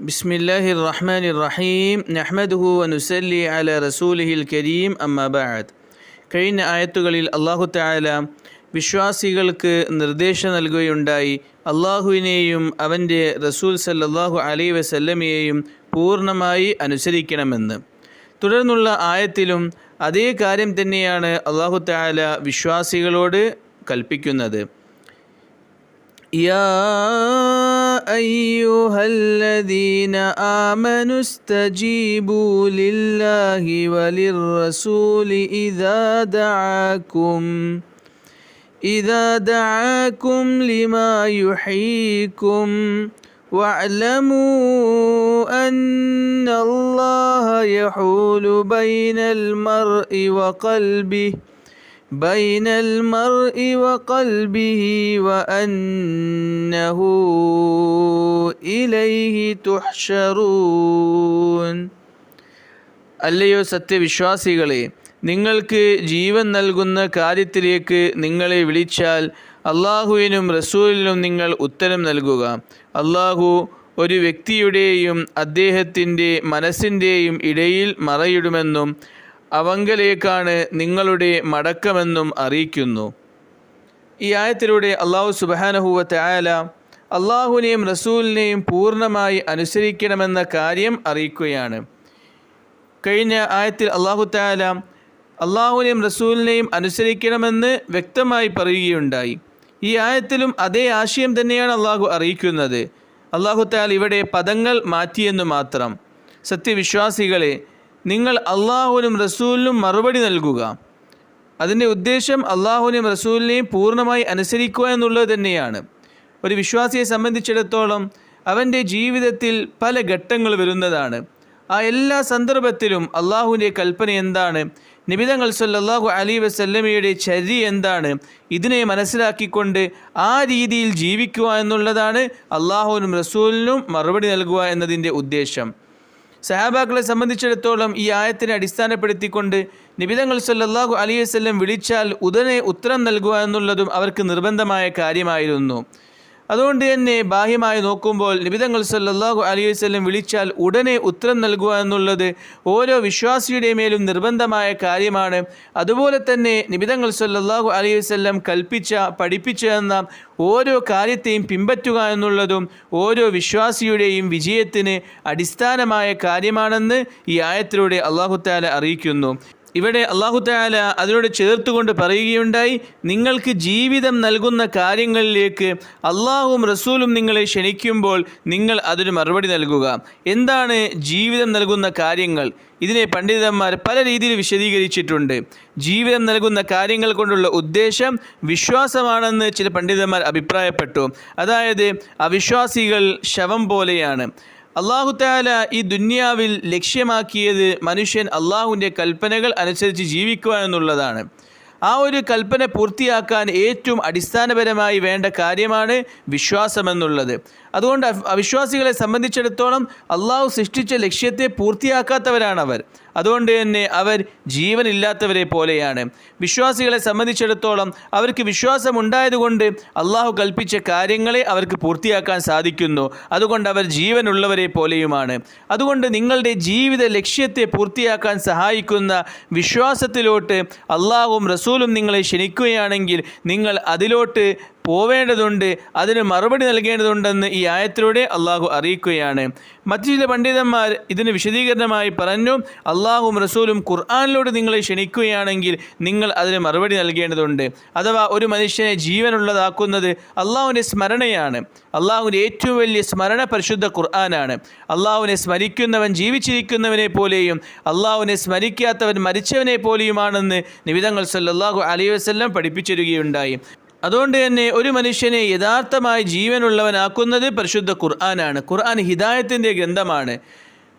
بسم الله الرحمن الرحيم نحمده ونسلي على رسوله الكريم أما بعد കഴിഞ്ഞ ആയത്തുകളിൽ അള്ളാഹു തായാല വിശ്വാസികൾക്ക് നിർദ്ദേശം നൽകുകയുണ്ടായി അള്ളാഹുവിനെയും അവൻ്റെ റസൂൽ സല്ലല്ലാഹു അലൈ വസല്ലമയെയും പൂർണ്ണമായി അനുസരിക്കണമെന്ന് തുടർന്നുള്ള ആയത്തിലും അതേ കാര്യം തന്നെയാണ് അള്ളാഹു തായാല വിശ്വാസികളോട് കൽപ്പിക്കുന്നത് يا أيها الذين آمنوا استجيبوا لله وللرسول إذا دعاكم إذا دعاكم لما يحييكم واعلموا أن الله يحول بين المرء وقلبه بين المرء وقلبه وأنه إليه تحشرون അല്ലയോ സത്യവിശ്വാസികളെ നിങ്ങൾക്ക് ജീവൻ നൽകുന്ന കാര്യത്തിലേക്ക് നിങ്ങളെ വിളിച്ചാൽ അള്ളാഹുവിനും റസൂലിനും നിങ്ങൾ ഉത്തരം നൽകുക അള്ളാഹു ഒരു വ്യക്തിയുടെയും അദ്ദേഹത്തിൻ്റെ മനസ്സിൻ്റെയും ഇടയിൽ മറയിടുമെന്നും അവങ്കലേക്കാണ് നിങ്ങളുടെ മടക്കമെന്നും അറിയിക്കുന്നു. ഈ ആയത്തിലൂടെ അള്ളാഹു സുബാനഹുവത്തെ ആയാല അള്ളാഹുവിനെയും റസൂലിനെയും പൂർണമായി അനുസരിക്കണമെന്ന കാര്യം അറിയിക്കുകയാണ്. കഴിഞ്ഞ ആയത്തിൽ അള്ളാഹു താല അള്ളാഹുവിനെയും റസൂലിനെയും അനുസരിക്കണമെന്ന് വ്യക്തമായി പറയുകയുണ്ടായി. ഈ ആയത്തിലും അതേ ആശയം തന്നെയാണ് അള്ളാഹു അറിയിക്കുന്നത്. അള്ളാഹു താല ഇവിടെ പദങ്ങൾ മാറ്റിയെന്ന് മാത്രം. സത്യവിശ്വാസികളെ നിങ്ങൾ അള്ളാഹുവിനും റസൂലിനും മറുപടി നൽകുക. അതിന്റെ ഉദ്ദേശം അള്ളാഹുവിനെയും റസൂലിനെയും പൂർണമായി അനുസരിക്കുക എന്നുള്ളത് തന്നെയാണ്. ഒരു വിശ്വാസിയെ സംബന്ധിച്ചിടത്തോളം അവന്റെ ജീവിതത്തിൽ പല ഘട്ടങ്ങൾ വരുന്നതാണ്. ആ എല്ലാ സന്ദർഭത്തിലും അള്ളാഹുവിന്റെ കൽപ്പന എന്താണ്? നിബിതങ്ങൾ സല്ലാഹു അലി വസല്ലമയുടെ ചരി എന്താണ്? ഇതിനെ മനസ്സിലാക്കിക്കൊണ്ട് ആ രീതിയിൽ ജീവിക്കുക എന്നുള്ളതാണ് അള്ളാഹുവിനും റസൂലിനും മറുപടി നൽകുക എന്നതിന്റെ ഉദ്ദേശം. സഹാബാക്കളെ സംബന്ധിച്ചിടത്തോളം ഈ ആയത്തിനെ അടിസ്ഥാനപ്പെടുത്തിക്കൊണ്ട് നിബിതങ്ങൾ സല്ലാഹു അലൈഹി വസല്ലം വിളിച്ചാൽ ഉടനെ ഉത്തരം നൽകുക എന്നുള്ളതും അവർക്ക് നിർബന്ധമായ കാര്യമായിരുന്നു. അതുകൊണ്ട് തന്നെ ബാഹ്യമായി നോക്കുമ്പോൾ നിബിതങ്ങൾ സല്ലാഹു അലൈഹി വസല്ലം വിളിച്ചാൽ ഉടനെ ഉത്തരം നൽകുക എന്നുള്ളത് ഓരോ വിശ്വാസിയുടെ മേലും നിർബന്ധമായ കാര്യമാണ്. അതുപോലെ തന്നെ നിബിതങ്ങൾ സല്ലാഹു അലൈഹി വസല്ലം കൽപ്പിച്ച പഠിപ്പിച്ച എന്ന ഓരോ കാര്യത്തെയും പിൻപറ്റുക എന്നുള്ളതും ഓരോ വിശ്വാസിയുടെയും വിജയത്തിന് അടിസ്ഥാനമായ കാര്യമാണെന്ന് ഈ ആയത്തിലൂടെ അള്ളാഹു താല അറിയിക്കുന്നു. ഇവിടെ അള്ളാഹു താല അതിനോട് ചേർത്തുകൊണ്ട് പറയുകയുണ്ടായി നിങ്ങൾക്ക് ജീവിതം നൽകുന്ന കാര്യങ്ങളിലേക്ക് അള്ളാഹുവും റസൂലും നിങ്ങളെ ക്ഷണിക്കുമ്പോൾ നിങ്ങൾ അതിന് മറുപടി നൽകുക. എന്താണ് ജീവിതം നൽകുന്ന കാര്യങ്ങൾ? ഇതിനെ പണ്ഡിതന്മാർ പല രീതിയിൽ വിശദീകരിച്ചിട്ടുണ്ട്. ജീവിതം നൽകുന്ന കാര്യങ്ങൾ കൊണ്ടുള്ള ഉദ്ദേശം വിശ്വാസമാണെന്ന് ചില പണ്ഡിതന്മാർ അഭിപ്രായപ്പെട്ടു. അതായത് അവിശ്വാസികൾ ശവം പോലെയാണ്. അള്ളാഹു താല ഈ ദുന്യാവിൽ ലക്ഷ്യമാക്കിയത് മനുഷ്യൻ അള്ളാഹുവിന്റെ കൽപ്പനകൾ അനുസരിച്ച് ജീവിക്കുക എന്നുള്ളതാണ്. ആ ഒരു കൽപ്പന പൂർത്തിയാക്കാൻ ഏറ്റവും അടിസ്ഥാനപരമായി വേണ്ട കാര്യമാണ് വിശ്വാസമെന്നുള്ളത്. അതുകൊണ്ട് അവിശ്വാസികളെ സംബന്ധിച്ചിടത്തോളം അള്ളാഹു സൃഷ്ടിച്ച ലക്ഷ്യത്തെ പൂർത്തിയാക്കാത്തവരാണ് അവർ അതുകൊണ്ട് തന്നെ അവർ ജീവനില്ലാത്തവരെ പോലെയാണ്. വിശ്വാസികളെ സംബന്ധിച്ചിടത്തോളം അവർക്ക് വിശ്വാസം ഉണ്ടായതുകൊണ്ട് അള്ളാഹു കൽപ്പിച്ച കാര്യങ്ങളെ അവർക്ക് പൂർത്തിയാക്കാൻ സാധിക്കുന്നു. അതുകൊണ്ട് അവർ ജീവനുള്ളവരെ പോലെയുമാണ്. അതുകൊണ്ട് നിങ്ങളുടെ ജീവിത ലക്ഷ്യത്തെ പൂർത്തിയാക്കാൻ സഹായിക്കുന്ന വിശ്വാസത്തിലോട്ട് അള്ളാഹും റസൂലും നിങ്ങളെ ക്ഷണിക്കുകയാണെങ്കിൽ നിങ്ങൾ അതിലോട്ട് പോവേണ്ടതുണ്ട് അതിന് മറുപടി നൽകേണ്ടതുണ്ടെന്ന് ഈ ആയത്തിലൂടെ അള്ളാഹു അറിയിക്കുകയാണ്. മറ്റു ചില പണ്ഡിതന്മാർ ഇതിന് വിശദീകരണമായി പറഞ്ഞു അള്ളാഹും റസൂലും ഖുർആാനിലൂടെ നിങ്ങളെ ക്ഷണിക്കുകയാണെങ്കിൽ നിങ്ങൾ അതിന് മറുപടി നൽകേണ്ടതുണ്ട്. അഥവാ ഒരു മനുഷ്യനെ ജീവനുള്ളതാക്കുന്നത് അള്ളാഹുവിന്റെ സ്മരണയാണ്. അള്ളാഹുവിന്റെ ഏറ്റവും വലിയ സ്മരണ പരിശുദ്ധ ഖുർആനാണ്. അള്ളാഹുവിനെ സ്മരിക്കുന്നവൻ ജീവിച്ചിരിക്കുന്നവനെ പോലെയും അള്ളാഹുവിനെ സ്മരിക്കാത്തവൻ മരിച്ചവനെ പോലെയുമാണെന്ന് നിവിധങ്ങൾ സല്ലാഹു അലൈഹി വസ്ല്ലാം പഠിപ്പിച്ചിരുകയുണ്ടായി അതുകൊണ്ട് തന്നെ ഒരു മനുഷ്യനെ യഥാർത്ഥമായി ജീവനുള്ളവനാക്കുന്നത് പരിശുദ്ധ ഖുർആനാണ്. ഖുർആൻ ഹിദായത്തിന്റെ ഗ്രന്ഥമാണ്.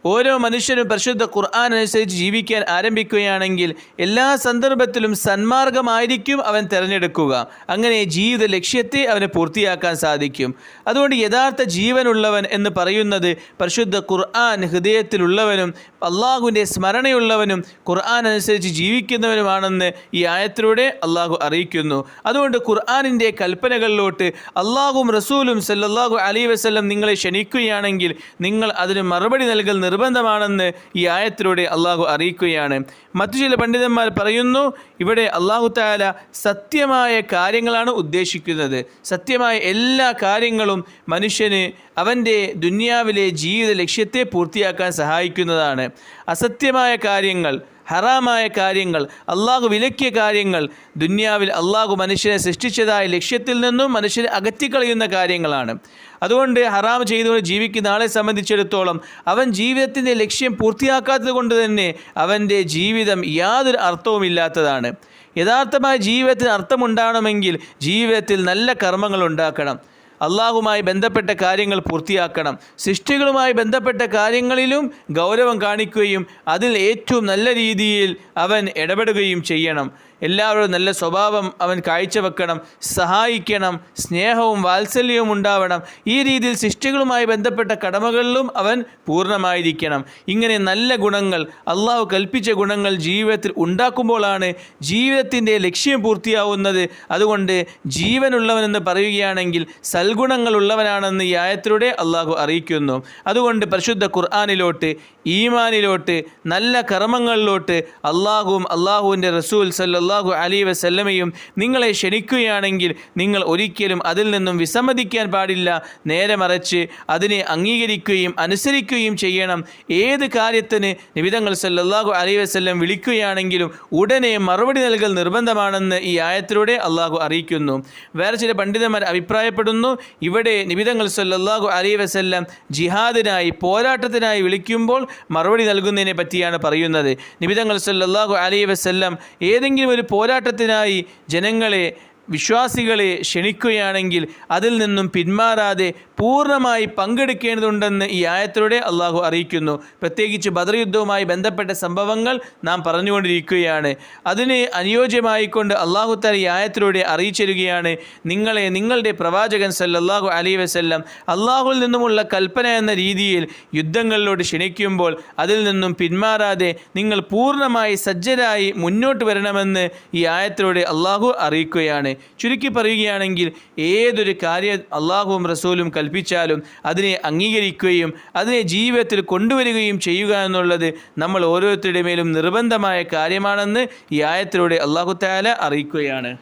ഓരോ മനുഷ്യനും പരിശുദ്ധ ഖുർആൻ അനുസരിച്ച് ജീവിക്കാൻ ആരംഭിക്കുകയാണെങ്കിൽ എല്ലാ സന്ദർഭത്തിലും സന്മാർഗമായിരിക്കും അവൻ തിരഞ്ഞെടുക്കുക. അങ്ങനെ ജീവിത ലക്ഷ്യത്തെ അവന് പൂർത്തിയാക്കാൻ സാധിക്കും. അതുകൊണ്ട് യഥാർത്ഥ ജീവനുള്ളവൻ എന്ന് പറയുന്നത് പരിശുദ്ധ ഖുർആൻ ഹൃദയത്തിലുള്ളവനും അള്ളാഹുവിന്റെ സ്മരണയുള്ളവനും ഖുർആൻ അനുസരിച്ച് ജീവിക്കുന്നവനുമാണെന്ന് ഈ ആയത്തിലൂടെ അള്ളാഹു അറിയിക്കുന്നു. അതുകൊണ്ട് ഖുർആാനിന്റെ കൽപ്പനകളിലോട്ട് അള്ളാഹും റസൂലും സല്ലാഹു അലൈ വസല്ലം നിങ്ങളെ ക്ഷണിക്കുകയാണെങ്കിൽ നിങ്ങൾ അതിന് മറുപടി നൽകൽ നിർബന്ധമാണെന്ന് ഈ ആയത്തിലൂടെ അള്ളാഹു അറിയിക്കുകയാണ്. മറ്റു ചില പണ്ഡിതന്മാർ പറയുന്നു ഇവിടെ അള്ളാഹു താല സത്യമായ കാര്യങ്ങളാണ് ഉദ്ദേശിക്കുന്നത്. സത്യമായ എല്ലാ കാര്യങ്ങളും മനുഷ്യന് അവന്റെ ദുന്യാവിലെ ജീവിത ലക്ഷ്യത്തെ പൂർത്തിയാക്കാൻ സഹായിക്കുന്നതാണ്. അസത്യമായ കാര്യങ്ങൾ ഹറാമായ കാര്യങ്ങൾ അള്ളാഹു വിലക്കിയ കാര്യങ്ങൾ ദുന്യാവിൽ അള്ളാഹു മനുഷ്യനെ സൃഷ്ടിച്ചതായ ലക്ഷ്യത്തിൽ നിന്നും മനുഷ്യനെ അകറ്റിക്കളയുന്ന കാര്യങ്ങളാണ്. അതുകൊണ്ട് ഹറാം ചെയ്തുകൊണ്ട് ജീവിക്കുന്ന ആളെ സംബന്ധിച്ചിടത്തോളം അവൻ ജീവിതത്തിന്റെ ലക്ഷ്യം പൂർത്തിയാക്കാത്തത് കൊണ്ട് തന്നെ അവന്റെ ജീവിതം യാതൊരു അർത്ഥവുമില്ലാത്തതാണ് യഥാർത്ഥമായ ജീവിതത്തിന് അർത്ഥമുണ്ടാകണമെങ്കിൽ ജീവിതത്തിൽ നല്ല കർമ്മങ്ങൾ ഉണ്ടാക്കണം. അള്ളാഹുമായി ബന്ധപ്പെട്ട കാര്യങ്ങൾ പൂർത്തിയാക്കണം. സൃഷ്ടികളുമായി ബന്ധപ്പെട്ട കാര്യങ്ങളിലും ഗൗരവം കാണിക്കുകയും അതിൽ ഏറ്റവും നല്ല രീതിയിൽ അവൻ ഇടപെടുകയും ചെയ്യണം. എല്ലാവരും നല്ല സ്വഭാവം അവൻ കാഴ്ചവെക്കണം സഹായിക്കണം സ്നേഹവും വാത്സല്യവും ഉണ്ടാവണം. ഈ രീതിയിൽ സൃഷ്ടികളുമായി ബന്ധപ്പെട്ട കടമകളിലും അവൻ പൂർണമായിരിക്കണം. ഇങ്ങനെ നല്ല ഗുണങ്ങൾ അള്ളാഹു കൽപ്പിച്ച ഗുണങ്ങൾ ജീവിതത്തിൽ ഉണ്ടാക്കുമ്പോഴാണ് ജീവിതത്തിന്റെ ലക്ഷ്യം പൂർത്തിയാവുന്നത്. അതുകൊണ്ട് ജീവനുള്ളവനെന്ന് പറയുകയാണെങ്കിൽ സൽഗുണങ്ങളുള്ളവനാണെന്ന് ഈ ആയത്തിലൂടെ അള്ളാഹു അറിയിക്കുന്നു. അതുകൊണ്ട് പരിശുദ്ധ ഖുർആാനിലോട്ട് ഈമാനിലോട്ട് നല്ല കർമ്മങ്ങളിലോട്ട് അള്ളാഹുവും അള്ളാഹുവിന്റെ റസൂൽ സല്ലാഹു അലി വസല്ലമയും നിങ്ങളെ ക്ഷണിക്കുകയാണെങ്കിൽ നിങ്ങൾ ഒരിക്കലും അതിൽ നിന്നും വിസമ്മതിക്കാൻ പാടില്ല. നേരെ മറിച്ച് അതിനെ അംഗീകരിക്കുകയും അനുസരിക്കുകയും ചെയ്യണം. ഏത് കാര്യത്തിന് നിബിതങ്ങൾ സല്ലാഹു അലി വസ്ല്ലം വിളിക്കുകയാണെങ്കിലും ഉടനെ മറുപടി നൽകൽ നിർബന്ധമാണെന്ന് ഈ ആയത്തിലൂടെ അള്ളാഹു അറിയിക്കുന്നു. വേറെ ചില പണ്ഡിതന്മാർ അഭിപ്രായപ്പെടുന്നു ഇവിടെ നിബിതങ്ങൾ സല്ലാഹു അലി വസല്ലം ജിഹാദിനായി പോരാട്ടത്തിനായി വിളിക്കുമ്പോൾ മറുപടി നൽകുന്നതിനെ പറ്റിയാണ് പറയുന്നത്. നിബിതങ്ങൾ സല്ലാഹു അലൈ വസല്ലം ഏതെങ്കിലും ഒരു പോരാട്ടത്തിനായി ജനങ്ങളെ വിശ്വാസികളെ ക്ഷണിക്കുകയാണെങ്കിൽ അതിൽ നിന്നും പിന്മാറാതെ പൂർണമായി പങ്കെടുക്കേണ്ടതുണ്ടെന്ന് ഈ ആയത്തിലൂടെ അള്ളാഹു അറിയിക്കുന്നു. പ്രത്യേകിച്ച് ബദർ യുദ്ധവുമായി ബന്ധപ്പെട്ട സംഭവങ്ങൾ നാം പറഞ്ഞുകൊണ്ടിരിക്കുകയാണ്. അതിന് അനുയോജ്യമായിക്കൊണ്ട് അള്ളാഹു താല ഈ ആയത്തിലൂടെ അറിയിച്ചിരുകയാണ്. നിങ്ങളെ നിങ്ങളുടെ പ്രവാചകൻ സല്ലല്ലാഹു അലൈ വസല്ലം അള്ളാഹുവിൽ നിന്നുമുള്ള കൽപ്പന എന്ന രീതിയിൽ യുദ്ധങ്ങളിലോട്ട് ക്ഷണിക്കുമ്പോൾ അതിൽ നിന്നും പിന്മാറാതെ നിങ്ങൾ പൂർണമായി സജ്ജരായി മുന്നോട്ട് വരണമെന്ന് ഈ ആയത്തിലൂടെ അള്ളാഹു അറിയിക്കുകയാണ്. ചുരുക്കി പറയുകയാണെങ്കിൽ ഏതൊരു കാര്യ അള്ളാഹുവും റസൂലും കൽപ്പിച്ചാലും അതിനെ അംഗീകരിക്കുകയും അതിനെ ജീവിതത്തിൽ കൊണ്ടുവരികയും ചെയ്യുക എന്നുള്ളത് നമ്മൾ ഓരോരുത്തരുടെ മേലും നിർബന്ധമായ കാര്യമാണെന്ന് ഈ ആയത്തിലൂടെ അള്ളാഹു താല അറിയിക്കുകയാണ്.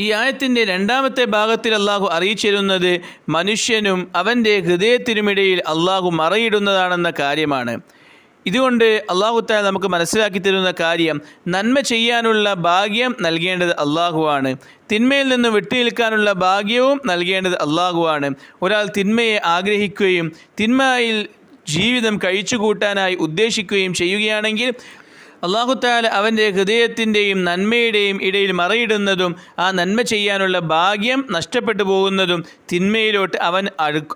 ഈ ആയത്തിന്റെ രണ്ടാമത്തെ ഭാഗത്തിൽ അള്ളാഹു അറിയിച്ചിരുന്നത് മനുഷ്യനും അവന്റെ ഹൃദയത്തിനുമിടയിൽ അള്ളാഹു മറയിടുന്നതാണെന്ന കാര്യമാണ്. ഇതുകൊണ്ട് അള്ളാഹുത്താല നമുക്ക് മനസ്സിലാക്കി തരുന്ന കാര്യം നന്മ ചെയ്യാനുള്ള ഭാഗ്യം നൽകേണ്ടത് അള്ളാഹുവാണ്. തിന്മയിൽ നിന്ന് വിട്ടുനിൽക്കാനുള്ള ഭാഗ്യവും നൽകേണ്ടത് അള്ളാഹുവാണ്. ഒരാൾ തിന്മയെ ആഗ്രഹിക്കുകയും തിന്മയിൽ ജീവിതം കഴിച്ചുകൂട്ടാനായി ഉദ്ദേശിക്കുകയും ചെയ്യുകയാണെങ്കിൽ അള്ളാഹുത്താല അവന്റെ ഹൃദയത്തിന്റെയും നന്മയുടെയും ഇടയിൽ മറയിടുന്നതും ആ നന്മ ചെയ്യാനുള്ള ഭാഗ്യം നഷ്ടപ്പെട്ടു പോകുന്നതും തിന്മയിലോട്ട് അവൻ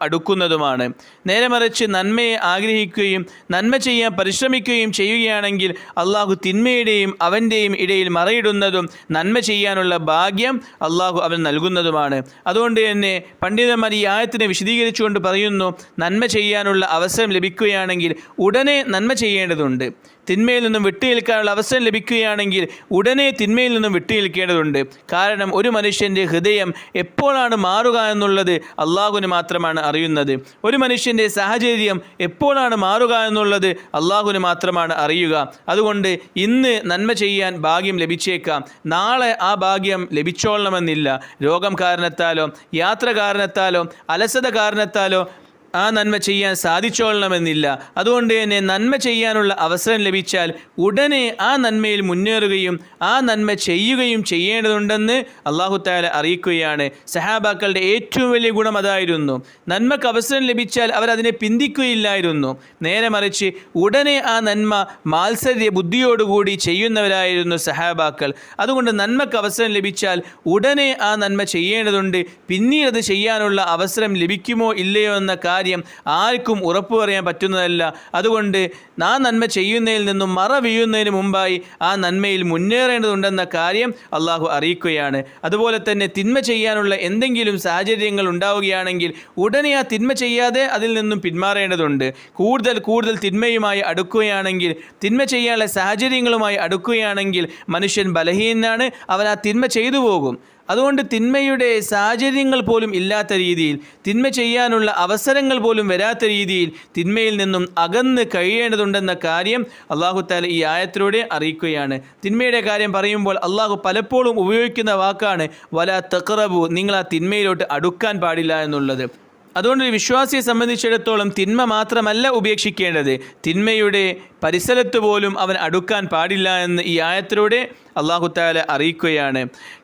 അടുക്കുന്നതുമാണ്. നേരെ മറിച്ച് നന്മയെ ആഗ്രഹിക്കുകയും നന്മ ചെയ്യാൻ പരിശ്രമിക്കുകയും ചെയ്യുകയാണെങ്കിൽ അള്ളാഹു തിന്മയുടെയും അവന്റെയും ഇടയിൽ മറയിടുന്നതും നന്മ ചെയ്യാനുള്ള ഭാഗ്യം അള്ളാഹു അവൻ നൽകുന്നതുമാണ്. അതുകൊണ്ട് തന്നെ പണ്ഡിതന്മാർ ഈ ആയത്തിനെ വിശദീകരിച്ചുകൊണ്ട് പറയുന്നു നന്മ ചെയ്യാനുള്ള അവസരം ലഭിക്കുകയാണെങ്കിൽ ഉടനെ നന്മ ചെയ്യേണ്ടതുണ്ട്. തിന്മയിൽ നിന്നും വിട്ടുനിൽക്കാനുള്ള അവസരം ലഭിക്കുകയാണെങ്കിൽ ഉടനെ തിന്മയിൽ നിന്നും വിട്ടുനിൽക്കേണ്ടതുണ്ട്. കാരണം ഒരു മനുഷ്യന്റെ ഹൃദയം എപ്പോഴാണ് മാറുക എന്നുള്ളത് അള്ളാഹുവിന് മാത്രമാണ് അറിയുന്നത്. ഒരു മനുഷ്യന്റെ സാഹചര്യം എപ്പോഴാണ് മാറുക എന്നുള്ളത് അള്ളാഹുവിന് മാത്രമാണ് അറിയുക. അതുകൊണ്ട് ഇന്ന് നന്മ ചെയ്യാൻ ഭാഗ്യം ലഭിച്ചേക്കാം. നാളെ ആ ഭാഗ്യം ലഭിച്ചോളണമെന്നില്ല. രോഗം കാരണത്താലോ യാത്ര കാരണത്താലോ അലസത കാരണത്താലോ ആ നന്മ ചെയ്യാൻ സാധിച്ചോളണമെന്നില്ല. അതുകൊണ്ട് തന്നെ നന്മ ചെയ്യാനുള്ള അവസരം ലഭിച്ചാൽ ഉടനെ ആ നന്മയിൽ മുന്നേറുകയും ആ നന്മ ചെയ്യുകയും ചെയ്യേണ്ടതുണ്ടെന്ന് അള്ളാഹു താല അറിയിക്കുകയാണ്. സഹാബാക്കളുടെ ഏറ്റവും വലിയ ഗുണം അതായിരുന്നു. നന്മക്ക് അവസരം ലഭിച്ചാൽ അവരതിനെ പിന്തിക്കുകയില്ലായിരുന്നു. നേരെ മറിച്ച് ഉടനെ ആ നന്മ മാത്സര്യ ബുദ്ധിയോടുകൂടി ചെയ്യുന്നവരായിരുന്നു സഹാബാക്കൾ. അതുകൊണ്ട് നന്മക്ക് അവസരം ലഭിച്ചാൽ ഉടനെ ആ നന്മ ചെയ്യേണ്ടതുണ്ട്. പിന്നീട് അത് ചെയ്യാനുള്ള അവസരം ലഭിക്കുമോ ഇല്ലയോ എന്ന കാര്യം കാര്യം ആർക്കും ഉറപ്പു പറയാൻ പറ്റുന്നതല്ല. അതുകൊണ്ട് ആ നന്മ ചെയ്യുന്നതിൽ നിന്നും മറ വീഴുന്നതിന് മുമ്പായി ആ നന്മയിൽ മുന്നേറേണ്ടതുണ്ടെന്ന കാര്യം അള്ളാഹു അറിയിക്കുകയാണ്. അതുപോലെ തന്നെ തിന്മ ചെയ്യാനുള്ള എന്തെങ്കിലും സാഹചര്യങ്ങൾ ഉണ്ടാവുകയാണെങ്കിൽ ഉടനെ ആ തിന്മ ചെയ്യാതെ അതിൽ നിന്നും പിന്മാറേണ്ടതുണ്ട്. കൂടുതൽ കൂടുതൽ തിന്മയുമായി അടുക്കുകയാണെങ്കിൽ തിന്മ ചെയ്യാനുള്ള സാഹചര്യങ്ങളുമായി അടുക്കുകയാണെങ്കിൽ മനുഷ്യൻ ബലഹീനാണ് അവൻ ആ തിന്മ ചെയ്തു പോകും. അതുകൊണ്ട് തിന്മയുടെ സാഹചര്യങ്ങൾ പോലും ഇല്ലാത്ത രീതിയിൽ തിന്മ ചെയ്യാനുള്ള അവസരങ്ങൾ പോലും വരാത്ത രീതിയിൽ തിന്മയിൽ നിന്നും അകന്ന് കഴിയേണ്ടതുണ്ടെന്ന കാര്യം അള്ളാഹു താല ഈ ആയത്തിലൂടെ അറിയിക്കുകയാണ്. തിന്മയുടെ കാര്യം പറയുമ്പോൾ അള്ളാഹു പലപ്പോഴും ഉപയോഗിക്കുന്ന വാക്കാണ് വല തക്റബു നിങ്ങൾ ആ തിന്മയിലോട്ട് അടുക്കാൻ പാടില്ല എന്നുള്ളത്. അതുകൊണ്ട് ഒരു വിശ്വാസിയെ സംബന്ധിച്ചിടത്തോളം തിന്മ മാത്രമല്ല ഉപേക്ഷിക്കേണ്ടത്. തിന്മയുടെ പരിസരത്ത് പോലും അവൻ അടുക്കാൻ പാടില്ല എന്ന് ഈ ആയത്തിലൂടെ അള്ളാഹു താല അറിയിക്കുകയാണ്.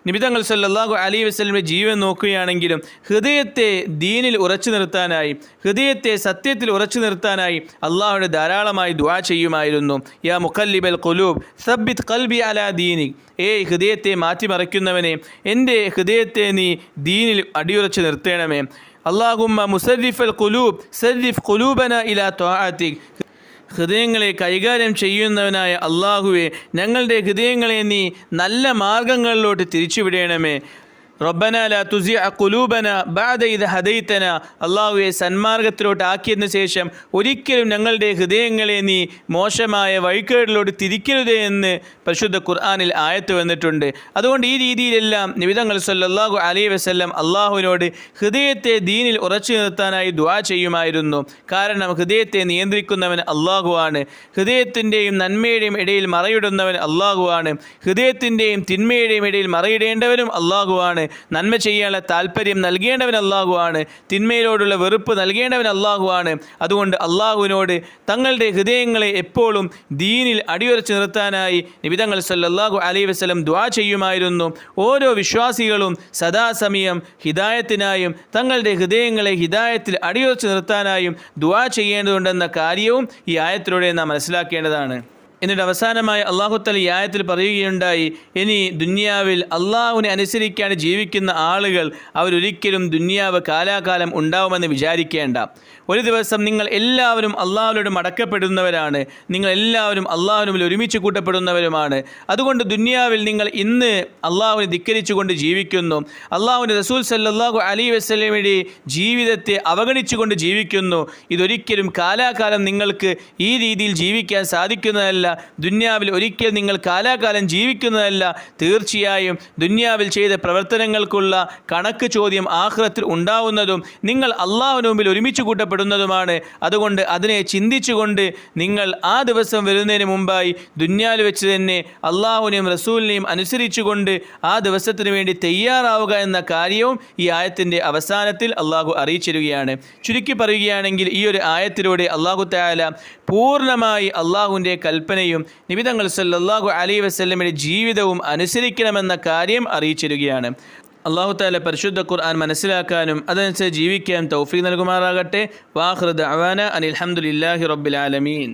നിബിതങ്ങൾ സല്ലല്ലാഹു അലി വസ്ലമിന്റെ ജീവൻ നോക്കുകയാണെങ്കിലും ഹൃദയത്തെ ദീനിൽ ഉറച്ചു നിർത്താനായി ഹൃദയത്തെ സത്യത്തിൽ ഉറച്ചു നിർത്താനായി അള്ളാഹുടെ ധാരാളമായി ദുവാ ചെയ്യുമായിരുന്നു. യാ മുഖല്ലിബൽ കൊലൂബ് സബ്ബിത് കൽബി അല ദീനി ഏ ഹൃദയത്തെ മാറ്റിമറിക്കുന്നവനെ എന്റെ ഹൃദയത്തെ നീ ദീനിൽ അടിയുറച്ചു നിർത്തേണമേ. അള്ളാഹുമ്മ മുസരിഫ് അൽ ഖുലൂബ് സരിഫ് കുലൂബന ഇല ത്വാഅത്തിക്. ഹൃദയങ്ങളെ കൈകാര്യം ചെയ്യുന്നവനായ അള്ളാഹുവെ ഞങ്ങളുടെ ഹൃദയങ്ങളെ നീ നല്ല മാർഗങ്ങളിലോട്ട് തിരിച്ചുവിടണമേ. റബ്ബന ലാ തുസി കുലൂബന ബാദ ഇത് ഹദൈത്തന അള്ളാഹുവെ സന്മാർഗത്തിലോട്ട് ആക്കിയതിനു ശേഷം ഒരിക്കലും ഞങ്ങളുടെ ഹൃദയങ്ങളെ നീ മോശമായ വഴിക്കേടിലോട്ട് തിരിക്കരുതേ എന്ന് പരിശുദ്ധ ഖുർആാനിൽ ആയത്ത് വന്നിട്ടുണ്ട്. അതുകൊണ്ട് ഈ രീതിയിലെല്ലാം നിവിധങ്ങൾ സല്ലാഹു അലൈഹി വസ്ല്ലം അള്ളാഹുവിനോട് ഹൃദയത്തെ ദീനിൽ ഉറച്ചു നിർത്താനായി ദ്വാ ചെയ്യുമായിരുന്നു. കാരണം ഹൃദയത്തെ നിയന്ത്രിക്കുന്നവൻ അള്ളാഹുവാണ്. ഹൃദയത്തിന്റെയും നന്മയുടെയും ഇടയിൽ മറയിടുന്നവൻ അള്ളാഹുവാണ്. ഹൃദയത്തിന്റെയും തിന്മയുടെയും ഇടയിൽ മറയിടേണ്ടവനും അള്ളാഹുവാണ്. നന്മ ചെയ്യാനുള്ള താല്പര്യം നൽകേണ്ടവൻ അള്ളാഹുവാണ് തിന്മയിലോടുള്ള വെറുപ്പ് നൽകേണ്ടവൻ അള്ളാഹുവാണ് അതുകൊണ്ട് അള്ളാഹുവിനോട് തങ്ങളുടെ ഹൃദയങ്ങളെ എപ്പോഴും ദീനിൽ അടിയുറച്ച് നിർത്താനായി നിബിതങ്ങൾ സല്ലല്ലാഹു അലൈഹി വസ്ലം ദ്വാ ചെയ്യുമായിരുന്നു. ഓരോ വിശ്വാസികളും സദാസമയം ഹിദായത്തിനായും തങ്ങളുടെ ഹൃദയങ്ങളെ ഹിദായത്തിൽ അടിയുറച്ച് നിർത്താനായും ദ്വാ ചെയ്യേണ്ടതുണ്ടെന്ന കാര്യവും ഈ ആയത്തിലൂടെ നാം മനസ്സിലാക്കേണ്ടതാണ്. എന്നിട്ട് അവസാനമായി അള്ളാഹുത്തല ഈ ആയത്തിൽ പറയുകയുണ്ടായി ഇനി ദുന്യാവിൽ അള്ളാഹുവിനെ അനുസരിക്കാൻ ജീവിക്കുന്ന ആളുകൾ അവരൊരിക്കലും ദുന്യാവ് കാലാകാലം ഉണ്ടാവുമെന്ന് വിചാരിക്കേണ്ട. ഒരു ദിവസം നിങ്ങൾ എല്ലാവരും അള്ളാഹുലോട് മടക്കപ്പെടുന്നവരാണ്. നിങ്ങൾ എല്ലാവരും അള്ളാഹുനുമിൽ ഒരുമിച്ച് കൂട്ടപ്പെടുന്നവരുമാണ്. അതുകൊണ്ട് ദുന്യാവിൽ നിങ്ങൾ ഇന്ന് അള്ളാഹുവിനെ ധിക്കരിച്ചുകൊണ്ട് ജീവിക്കുന്നു. അള്ളാഹുവിന്റെ റസൂൽ സല്ലാഹു അലി വസ്ലമിയുടെ ജീവിതത്തെ അവഗണിച്ചുകൊണ്ട് ജീവിക്കുന്നു. ഇതൊരിക്കലും കാലാകാലം നിങ്ങൾക്ക് ഈ രീതിയിൽ ജീവിക്കാൻ സാധിക്കുന്നതല്ല. ദുന്യാവിൽ ഒരിക്കൽ നിങ്ങൾ കാലാകാലം ജീവിക്കുന്നതല്ല തീർച്ചയായും ദുന്യാവിൽ ചെയ്ത പ്രവർത്തനങ്ങൾക്കുള്ള കണക്ക് ചോദ്യം ആഹ്റത്തിൽ ഉണ്ടാവുന്നതും നിങ്ങൾ അള്ളാഹുവിന് മുമ്പിൽ ഒരുമിച്ച് കൂട്ടപ്പെടുന്നതുമാണ്. അതുകൊണ്ട് അതിനെ ചിന്തിച്ചുകൊണ്ട് നിങ്ങൾ ആ ദിവസം വരുന്നതിന് മുമ്പായി ദുന്യാവിൽ വെച്ച് തന്നെ അള്ളാഹുവിനെയും റസൂലിനെയും അനുസരിച്ചുകൊണ്ട് ആ ദിവസത്തിന് വേണ്ടി തയ്യാറാവുക എന്ന കാര്യവും ഈ ആയത്തിന്റെ അവസാനത്തിൽ അള്ളാഹു അറിയിച്ചിരുകയാണ് ചുരുക്കി പറയുകയാണെങ്കിൽ ഈ ഒരു ആയത്തിലൂടെ അള്ളാഹു തായാല പൂർണമായി അള്ളാഹുവിന്റെ കൽപ്പനയും നിബിതങ്ങൾ സല്ലാഹു അലൈ വസ്ലമിന്റെ ജീവിതവും അനുസരിക്കണമെന്ന കാര്യം അറിയിച്ചിരുകയാണ് അള്ളാഹു താല പരിശുദ്ധ ഖുർആൻ മനസ്സിലാക്കാനും അതനുസരിച്ച് ജീവിക്കാനും തൗഫീഖ് നൽകുമാറാകട്ടെ. വാഹൃദ് അവാന അനിൽഹമുല്ലാഹി റബ്ബിൽ ആലമീൻ.